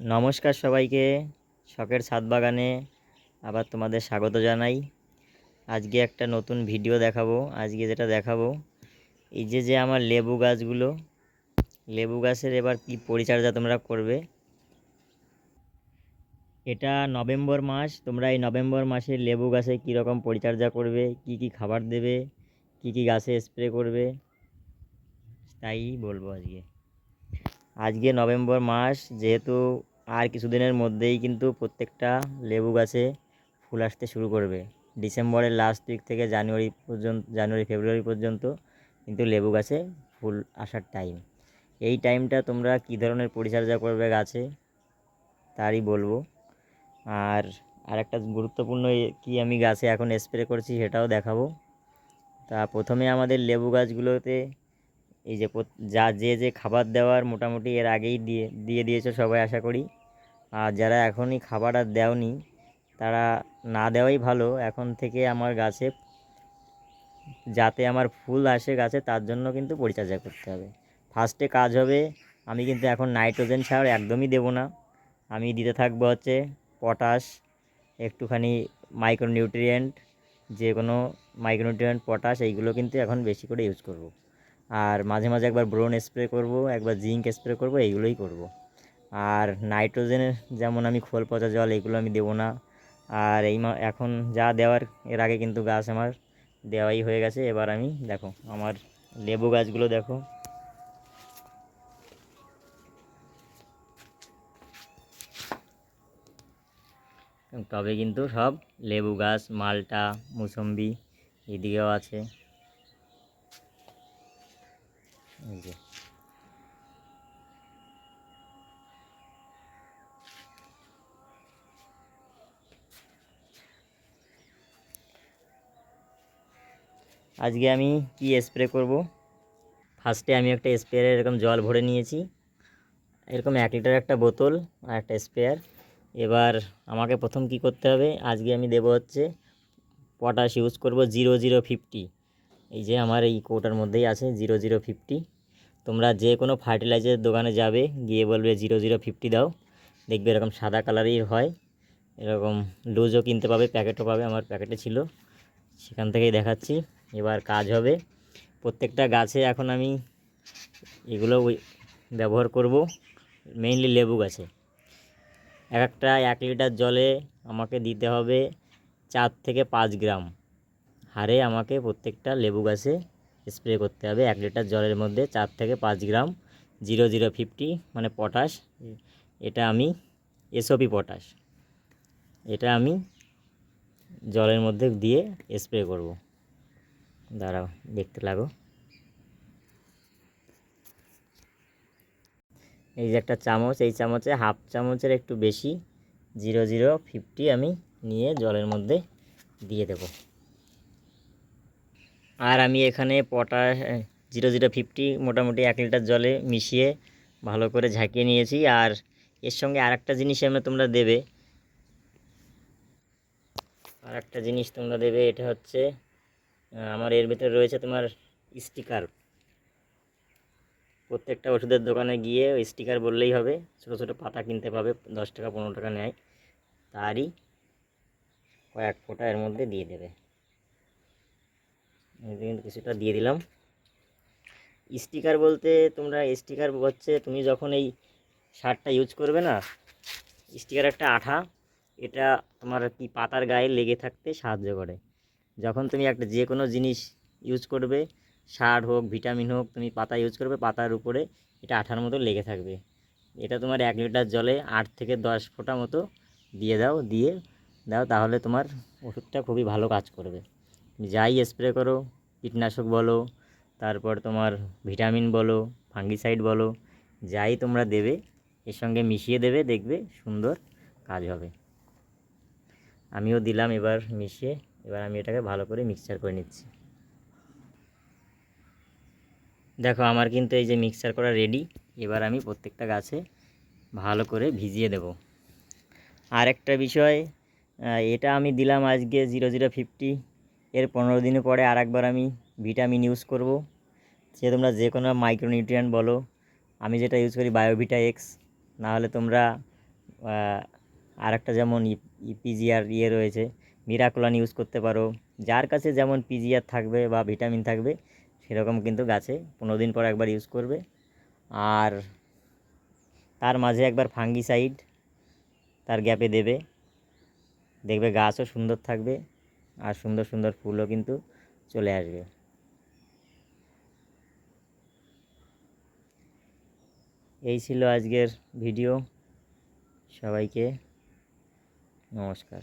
নমস্কার সবাইকে, শখের ছাদ বাগানে আবার তোমাদের স্বাগত জানাই। আজকে একটা নতুন ভিডিও দেখাবো, আজকে যেটা দেখাবো, এই যে যে আমার লেবু গাছগুলো, লেবু গাছের এবার কি পরিচর্যা তোমরা করবে? এটা নভেম্বর মাস, তোমরা এই নভেম্বর মাসে লেবু গাছে কীরকম পরিচর্যা করবে, কি কি খাবার দেবে, কি কি গাছে স্প্রে করবে, তাই বলব আজকে। আজকে নভেম্বর মাস, যেহেতু আর কিছুদিনের মধ্যেই কিন্তু প্রত্যেকটা লেবু গাছে ফুল আসতে শুরু করবে। ডিসেম্বরের লাস্ট উইক থেকে জানুয়ারি পর্যন্ত, জানুয়ারি, ফেব্রুয়ারি পর্যন্ত কিন্তু লেবু গাছে ফুল আসার টাইম এই টাইমটা তোমরা কী ধরনের পরিচর্যা করবে গাছে, তারই বলব। আর আরেকটা গুরুত্বপূর্ণ কি আমি গাছে এখন স্প্রে করছি সেটাও দেখাবো। তা প্রথমে আমাদের লেবু গাছগুলোতে এই যে যা, যে যে খাবার দেওয়ার মোটামুটি এর আগেই দিয়ে দিয়ে দিয়েছ সবাই আশা করি। আর যারা এখনই খাবার আর দেওনি, তারা না দেওয়াই ভালো এখন থেকে আমার গাছে যাতে আমার ফুল আসে গাছে, তার জন্য কিন্তু পরিচর্যা করতে হবে ফার্স্টে কাজ হবে, আমি কিন্তু এখন নাইট্রোজেন সার একদমই দেবো না আমি দিতে থাকব হচ্ছে পটাশ, একটুখানি মাইক্রোনিউট্রিয়েন্ট, যে কোনো মাইক্রোনিউট্রিয়েন্ট, পটাশ, এইগুলো কিন্তু এখন বেশি করে ইউজ করব। আর মাঝে মাঝে একবার ব্রোন স্প্রে করব, একবার জিঙ্ক স্প্রে করব, এইগুলোই করব। আর নাইট্রোজেনের যেমন আমি খোল, পচা জল এগুলো আমি দেবো না। আর এই এখন যা দেওয়ার, এর আগে কিন্তু গাছ আমার দেওয়াই হয়ে গেছে। এবার আমি, দেখো, আমার লেবু গাছগুলো দেখো। তবে কিন্তু সব লেবু গাছ, মালটা, মুসম্বি এদিকেও আছে। আজকে আমি কি স্প্রে করব? ফার্স্টে আমি একটা স্প্রেয়ার এরকম জল ভরে নিয়েছি। এরকম এক লিটার একটা বোতল আর একটা স্প্রেয়ার এবার আমাকে প্রথম কি করতে হবে? আজকে আমি দেবো হচ্ছে পটাশ ইউজ করব জিরো জিরো ফিফটি এই যে আমার এই কৌটার মধ্যেই আছে জিরো জিরো ফিফটি তোমরা যে কোনো ফার্টিলাইজার দোকানে যাবে, গিয়ে বলবে জিরো জিরো ফিফটি দাও। দেখবে এরকম সাদা কালারই হয়। এরকম লুজও কিনতে পাবে প্যাকেটও পাবে, আমার প্যাকেটে ছিল। সেখান থেকেই দেখাচ্ছি। এবার কাজ হবে। প্রত্যেকটা গাছে এখন আমি এগুলো ব্যবহার করব মেইনলি লেবু গাছে। এক একটা এক লিটার জলে আমাকে দিতে হবে চার থেকে পাঁচ গ্রাম হারে আমাকে প্রত্যেকটা লেবু গাছে স্প্রে করতে হবে। এক লিটার জলের মধ্যে চার থেকে পাঁচ গ্রাম জিরো জিরো ফিফটি মানে পটাশ এটা আমি এসওপি পটাশ এটা আমি জলের মধ্যে দিয়ে স্প্রে করব। দাঁড়াও, দেখতে লাগো। এই যে একটা চামচ, এই চামচে হাফ চামচের একটু বেশি, জিরো জিরো ফিফটি আমি নিয়ে জলের মধ্যে দিয়ে দেব। আর আমি এখানে পটাশ, জিরো জিরো ফিফটি মোটামুটি এক লিটার জলে মিশিয়ে ভালো করে ঝাঁকিয়ে নিয়েছি। আর এর সঙ্গে আর একটা জিনিস আমরা তোমরা দেবে। আর একটা জিনিস তোমরা দেবে, এটা হচ্ছে আমার এর ভিতরে রয়েছে তোমার স্টিকার। প্রত্যেকটা ওষুধের দোকানে গিয়ে ওই স্টিকার বললেই হবে, ছোটো ছোটো পাতা কিনতে পাবে, দশ টাকা, পনেরো টাকা নেয়। তারই কয়েক ফোঁটা এর মধ্যে দিয়ে দেবে। কিন্তু কিছুটা দিয়ে দিলাম। স্টিকার বলতে তোমরা স্টিকার হচ্ছে, তুমি যখন এই সারটা ইউজ করবে না, স্টিকার একটা আঠা, এটা তোমার কি পাতার গায়ে লেগে থাকতে সাহায্য করে। যখন তুমি একটা যে কোনো জিনিস ইউজ করবে, সার হোক ভিটামিন হোক, তুমি পাতা ইউজ করবে, পাতার উপরে এটা আঠার মতো লেগে থাকবে। এটা তোমার এক লিটার জলে আট থেকে দশ ফোঁটা মতো দিয়ে দাও দিয়ে দাও, তাহলে তোমার ওষুধটা খুবই ভালো কাজ করবে। যাই স্প্রে করো, কীটনাশক বলো, তারপর তোমার ভিটামিন বলো ফাঙ্গিসাইড বলো, যাই তোমরা দেবে, এর সঙ্গে মিশিয়ে দেবে, দেখবে সুন্দর কাজ হবে। আমিও দিলাম এবার মিশিয়ে। এবার আমি এটাকে ভালো করে মিক্সচার করে নিচ্ছি। দেখো, আমার কিন্তু এই যে মিক্সচার করা রেডি এবার আমি প্রত্যেকটা গাছে ভালো করে ভিজিয়ে দেব। আর একটা বিষয় এটা আমি দিলাম আজকে জিরো জিরো ফিফটি এর পনেরো দিন পরে আর একবার আমি ভিটামিন ইউজ করব। সে তোমরা যে কোনো মাইক্রোনিউট্রিয়েন্ট বলো, আমি যেটা ইউজ করি বায়োভিটা এক্স নাহলে তোমরা আর একটা যেমন পিজিআর ইয়ে রয়েছে মিরাকুলান ইউজ করতে পারো। যার কাছে যেমন পিজিআর থাকবে বা ভিটামিন থাকবে, সেরকম কিন্তু গাছে পনেরো দিন পর একবার ইউজ করবে। আর তার মাঝে একবার ফাঙ্গিসাইড তার গ্যাপে দেবে। দেখবে গাছও সুন্দর থাকবে আর সুন্দর সুন্দর ফুলও কিন্তু চলে আসবে। এই ছিল আজকের ভিডিও সবাইকে নমস্কার।